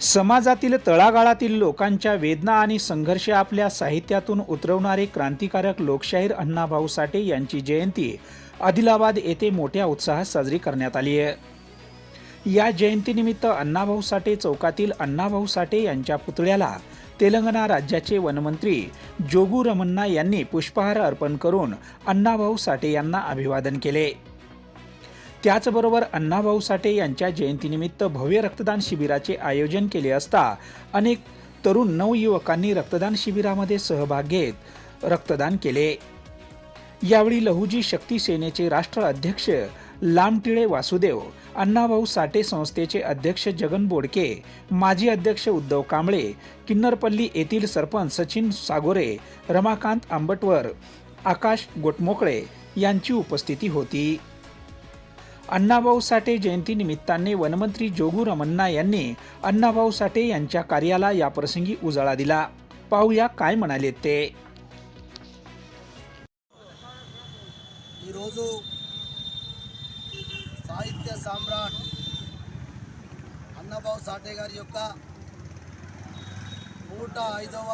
समाजातील तळागाळातील लोकांच्या वेदना आणि संघर्ष आपल्या साहित्यातून उतरवणारे क्रांतिकारक लोकशाहीर अण्णाभाऊ साठे यांची जयंती आदिलाबाद येथे मोठ्या उत्साहात साजरी करण्यात आली आहे. या जयंतीनिमित्त अण्णाभाऊ साठे चौकातील अण्णाभाऊ साठे यांच्या पुतळ्याला तेलंगणा राज्याचे वनमंत्री जोगू रमन्ना यांनी पुष्पहार अर्पण करून अण्णाभाऊ साठे यांना अभिवादन केले. त्याचबरोबर अण्णाभाऊ साठे यांच्या जयंतीनिमित्त भव्य रक्तदान शिबिराचे आयोजन केले असता अनेक तरुण नवयुवकांनी रक्तदान शिबिरामध्ये सहभाग घेत रक्तदान केले. यावेळी लहुजी शक्ती सेनेचे राष्ट्र अध्यक्ष लामटिळे वासुदेव अण्णाभाऊ साठे संस्थेचे अध्यक्ष जगन बोडके माजी अध्यक्ष उद्धव कांबळे किन्नरपल्ली येथील सरपंच सचिन सागोरे रमाकांत आंबटवर आकाश गोटमोकळे यांची उपस्थिती होती. अण्णाभाऊ साठे जयंतीनिमित्ताने वनमंत्री जोगू रमन्ना यांनी अण्णाभाऊ साठे यांच्या कार्याला याप्रसंगी उजाळा दिला पाहूया काय म्हणाले ते ఈరోజు సాహిత్య సామ్రాట్ అన్నబాబు సాటే గారి యొక్క నూట ఐదవ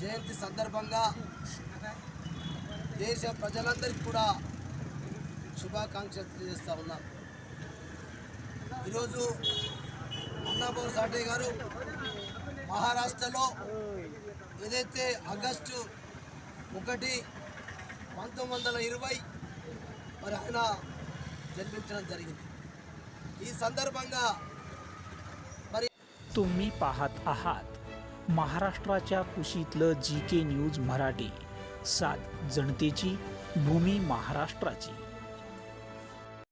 జయంతి సందర్భంగా దేశ ప్రజలందరికీ కూడా శుభాకాంక్షలు తెలియజేస్తా ఉన్నా ఈరోజు అన్నబాబు సాటే గారు మహారాష్ట్రలో ఏదైతే ఆగస్టు ఒకటి పంతొమ్మిది వందల ఇరవై మరి ఆయన జన్మించడం జరిగింది ఈ సందర్భంగా మరి तुम्ही पाहत आहात महाराष्ट्राच्या कुशीतलं जी के न्यूज मराठी सात जनतेची भूमी महाराष्ट्राची